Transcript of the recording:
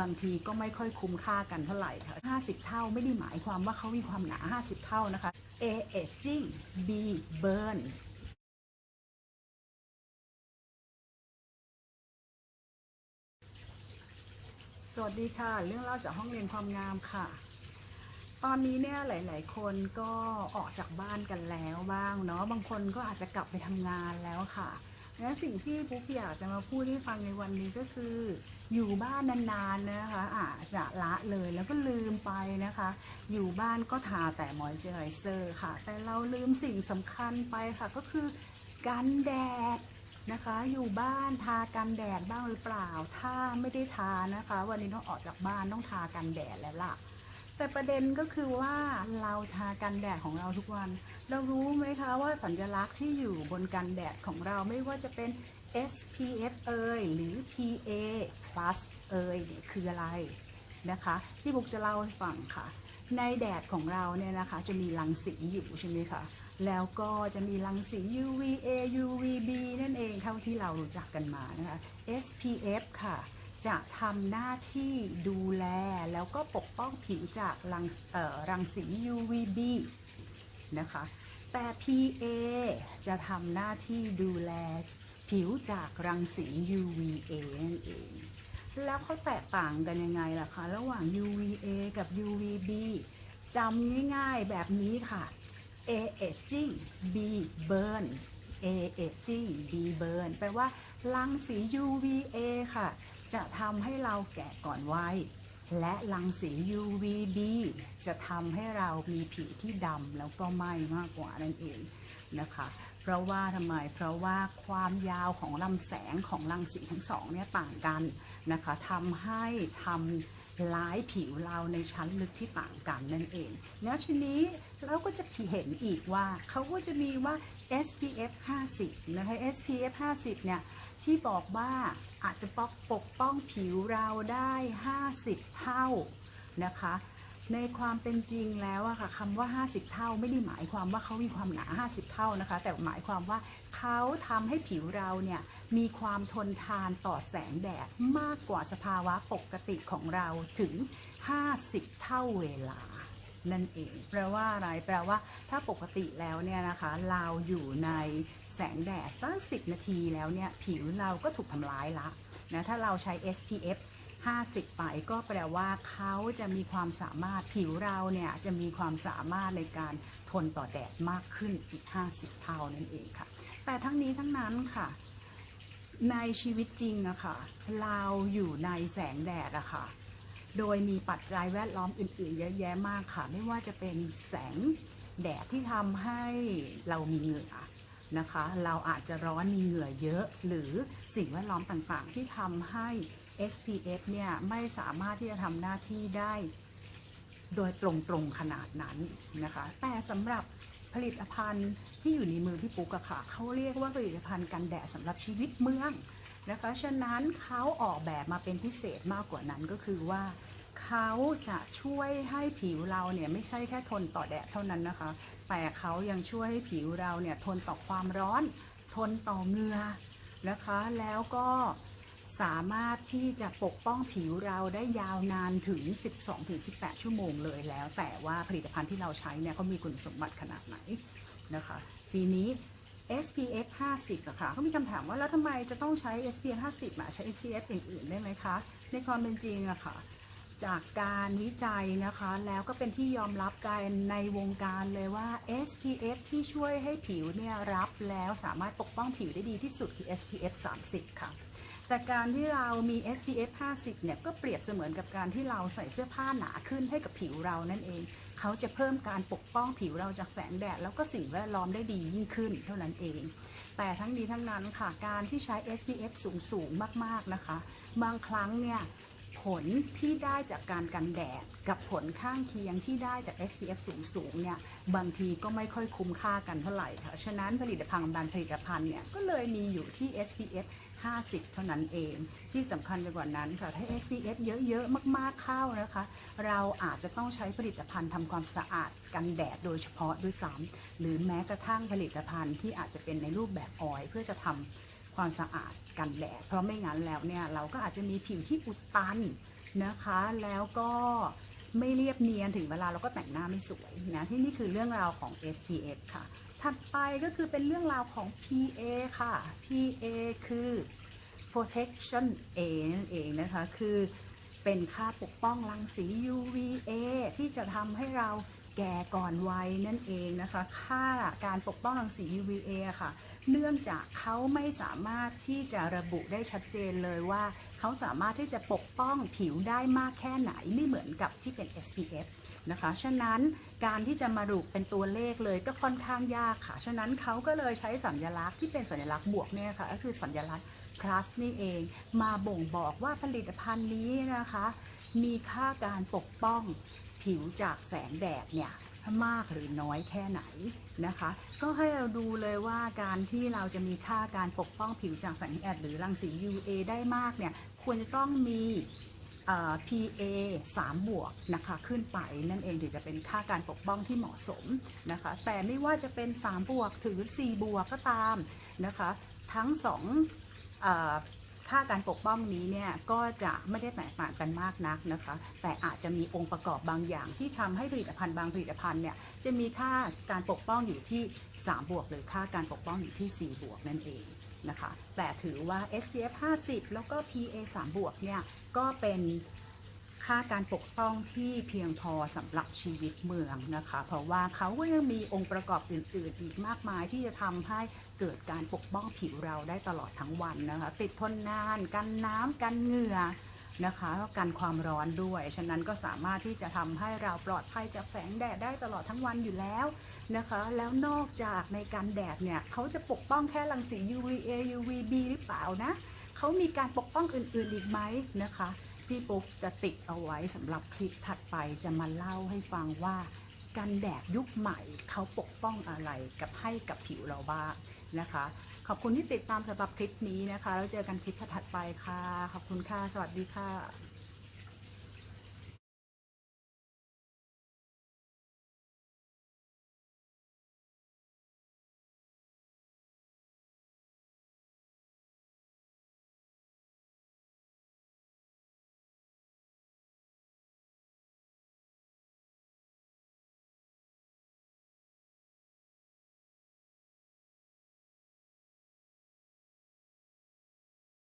บางทีก็ไม่ค่อยคุ้มค่ากันเท่าไหร่ค่ะ 50 เท่าไม่ได้หมายความว่าเขามีความหนา 50 เท่านะคะ A aging B burn สวัสดีค่ะ เรื่องเล่าจากห้องเรียนความงามค่ะ ตอนนี้เนี่ยหลาย ๆ คนก็ออกจากบ้านกันแล้วบ้างเนาะบางคนก็อาจจะกลับไปทำงานแล้วค่ะ และสิ่งที่ปุ๊กอยากจะมาพูดให้ฟังในวันนี้ก็คือ อยู่บ้านนานๆนะคะอาจจะละเลยแล้วก็ลืมไปนะคะ อยู่บ้านก็ทาแต่มอยเจอไรเซอร์ค่ะ แต่เราลืมสิ่งสำคัญไปค่ะก็คือกันแดดนะคะ อยู่บ้านทากันแดดบ้างหรือเปล่า ถ้าไม่ได้ทานะคะ วันนี้ต้องออกจากบ้านต้องทากันแดดแล้วล่ะแต่ประเด็นก็คือว่าเราทากันแดดของเราทุกวัน เรารู้ไหมคะว่าสัญลักษณ์ที่อยู่บนกันแดดของเราไม่ว่าจะเป็น SPF เอยหรือ p plus เอยเนี่ยคืออะไรนะคะที่บุกจะเล่าให้ฟังค่ะ ในแดดของเราเนี่ยนะคะจะมีรังสีอยู่ใช่ไหมคะแล้วก็จะมีรังสี UVA UVB นั่นเองเท่าที่เรารู้จักกันมานะคะ SPF ค่ะ จะทำหน้าที่ดูแลแล้วก็ปกป้องผิวจากรังรังสี UVB นะคะแต่ PA จะทำหน้าที่ดูแลผิวจากรังสี UVA นั่นเอง แล้วเขาแตกต่างกันยังไงล่ะคะระหว่าง UVA กับ UVB จำง่ายๆแบบนี้ค่ะ A aging B burn A aging B burn แปลว่ารังสี UVA ค่ะ จะทำให้เราแก่ก่อนวัยและรังสี UVB จะทำให้เรามีผิวที่ดำแล้วก็ไหม้มากกว่านั่นเองนะคะ เพราะว่าทำไม เพราะว่าความยาวของลำแสงของรังสีทั้งสองเนี่ยต่างกันนะคะทำให้ทำร้ายผิวเราในชั้นลึกที่ต่างกันนั่นเอง แล้วทีนี้เราก็จะเห็นอีกว่าเขาก็จะมีว่า SPF 50 นะคะ SPF 50 เนี่ย ที่บอกว่าอาจจะปกปกป้องผิวเราได้ 50 เท่านะคะ ในความเป็นจริงแล้วอะค่ะคำว่า 50 เท่าไม่ได้หมายความว่าเขามีความหนา 50 เท่านะคะ แต่หมายความว่าเขาทำให้ผิวเราเนี่ยมีความทนทานต่อแสงแดดมากกว่าสภาวะปกติของเราถึง 50 เท่าเวลานั่นเองแปลว่าอะไรแปลว่า ถ้าปกติแล้วเนี่ยนะคะ เราอยู่ในแสงแดดสัก10นาทีแล้วเนี่ย ผิวเราก็ถูกทำร้ายละนะถ้าเราใช้ SPF 50 ไปก็แปลว่าเขาจะมีความสามารถผิวเราเนี่ยจะมีความสามารถในการทนต่อแดดมากขึ้นอีก 50 เท่านั่นเองค่ะ แต่ทั้งนี้ทั้งนั้นค่ะ ในชีวิตจริงอะค่ะ เราอยู่ในแสงแดดอะค่ะ โดยมีปัจจัยแวดล้อมอื่นๆ เยอะแยะมากค่ะ ไม่ว่าจะเป็นแสงแดดที่ทำให้เรามีเหงื่อนะคะ เราอาจจะร้อนมีเหงื่อเยอะ หรือสิ่งแวดล้อมต่างๆ ที่ทำให้ SPF เนี่ยไม่สามารถที่จะทำหน้าที่ได้โดยตรงๆขนาดนั้นนะคะ แต่สำหรับผลิตภัณฑ์ที่อยู่ในมือพี่ปุ๊กอะค่ะเขาเรียกว่าผลิตภัณฑ์กันแดดสำหรับชีวิตเมืองนะคะฉะนั้นเขาออกแบบมาเป็นพิเศษมากกว่านั้นก็คือว่าเขาจะช่วยให้ผิวเราเนี่ยไม่ใช่แค่ทนต่อแดดเท่านั้นนะคะ แต่เขายังช่วยให้ผิวเราเนี่ยทนต่อความร้อน ทนต่อเหงื่อนะคะ แล้วก็ สามารถที่จะปกป้องผิวเราได้ยาวนานถึง 12-18 ชั่วโมงเลยแล้ว แต่ว่าผลิตภัณฑ์ที่เราใช้เนี่ยเขามีคุณสมบัติขนาดไหนนะคะ ทีนี้ SPF 50อะค่ะเขามีคำถามว่าแล้วทำไมจะต้องใช้ SPF 50อะใช้ SPF อื่นๆ ได้ไหมคะ ในความเป็นจริงอะค่ะ จากการวิจัยนะคะ แล้วก็เป็นที่ยอมรับกันในวงการเลยว่า SPF ที่ช่วยให้ผิวเนี่ยรับแล้วสามารถปกป้องผิวได้ดีที่สุดคือ SPF 30 ค่ะ แต่การที่เรามี SPF 50 เนี่ย ก็เปรียบเสมือนกับการที่เราใส่เสื้อผ้าหนาขึ้นให้กับผิวเรานั่นเอง เขาจะเพิ่มการปกป้องผิวเราจากแสงแดด แล้วก็สิ่งแวดล้อมได้ดียิ่งขึ้นเท่านั้นเอง แต่ทั้งนี้ทั้งนั้นค่ะ การที่ใช้ SPF สูงสูงๆมากๆนะคะ บางครั้งเนี่ยผลที่ได้จากการกันแดดกับผลข้างเคียงที่ได้จาก SPF สูงสูงๆเนี่ยบางทีก็ไม่ค่อยคุ้มค่ากันเท่าไหร่ค่ะ ฉะนั้นผลิตภัณฑ์บางผลิตภัณฑ์เนี่ยก็เลยมีอยู่ที่ SPF 50 เท่านั้นเอง ที่สำคัญไปกว่านั้นค่ะถ้า SPF เยอะๆ มากๆเข้านะคะ เราอาจจะต้องใช้ผลิตภัณฑ์ทำความสะอาดกันแดดโดยเฉพาะด้วยซ้ำหรือแม้กระทั่งผลิตภัณฑ์ที่อาจจะเป็นในรูปแบบออยล์เพื่อจะทำความสะอาดกันแดด เพราะไม่งั้นแล้วเนี่ยเราก็อาจจะมีผิวที่อุดตันนะคะ แล้วก็ไม่เรียบเนียนถึงเวลาเราก็แต่งหน้าไม่สวยนะที่นี่คือเรื่องราวของ SPF ค่ะ ถัดไปก็คือเป็นเรื่องราวของ PA ค่ะ PA คือ protection A นั่นเองนะคะ คือเป็นค่าปกป้องรังสี UVA ที่จะทำให้เราแก่ก่อนวัยนั่นเองนะคะ ค่าการปกป้องรังสี UVA ค่ะ เนื่องจากเขาไม่สามารถที่จะระบุได้ชัดเจนเลยว่า เขาสามารถที่จะปกป้องผิวได้มากแค่ไหนไม่เหมือนกับที่เป็น SPF นะคะ ฉะนั้นการที่จะมาระบุเป็นตัวเลขเลยก็ค่อนข้างยากค่ะ ฉะนั้นเขาก็เลยใช้สัญลักษณ์ที่เป็นสัญลักษณ์บวกเนี่ยค่ะ ก็คือสัญลักษณ์ plus นี่เอง มาบ่งบอกว่าผลิตภัณฑ์นี้นะคะ มีค่าการปกป้องผิวจากแสงแดดเนี่ยมากหรือน้อยแค่ไหนนะคะ ก็ให้เราดูเลยว่าการที่เราจะมีค่าการปกป้องผิวจากแสงแดดหรือรังสี u a ได้มากเนี่ย ควรจะต้องมี PA 3 บวกนะคะขึ้นไปนั่นเองถึงจะเป็นค่าการปกป้องที่เหมาะสมนะคะ แต่ไม่ว่าจะเป็น 3 บวกถึง 4 บวกก็ตามนะคะ ทั้ง2อค่าการปกป้องนี้เนี่ยก็จะไม่ได้แตกต่างกันมากนักนะคะ แต่อาจจะมีองค์ประกอบบางอย่างที่ทำให้ผลิตภัณฑ์บางผลิตภัณฑ์เนี่ยจะมีค่าการปกป้องอยู่ที่ 3 บวก หรือค่าการปกป้องอยู่ที่ 4 บวกนั่นเอง นะคะ แต่ถือว่า SPF 50 แล้วก็ PA 3บวกเนี่ย ก็เป็นค่าการปกป้องที่เพียงพอสำหรับชีวิตเมืองนะคะ เพราะว่าเขาก็ยังมีองค์ประกอบอื่น ๆ อีกมากมายที่จะทำให้เกิดการปกป้องผิวเราได้ตลอดทั้งวันนะคะ ติดทนนาน กันน้ำกันเหงื่อ นะคะกันความร้อนด้วย ฉะนั้นก็สามารถที่จะทำให้เราปลอดภัยจากแสงแดดได้ตลอดทั้งวันอยู่แล้วนะคะ แล้วนอกจากในการแดดเนี่ยเขาจะปกป้องแค่รังสี UVA UVB หรือเปล่านะเขามีการปกป้องอื่นๆอีกไหมนะคะพี่ปุ๊กจะติดเอาไว้สำหรับคลิปถัดไปจะมาเล่าให้ฟังว่ากันแดดยุคใหม่เขาปกป้องอะไรกับให้กับผิวเราบ้าง นะคะ ขอบคุณที่ติดตามสำหรับคลิปนี้นะคะ แล้วเจอกันคลิปถัดไปค่ะ ขอบคุณค่ะ สวัสดีค่ะ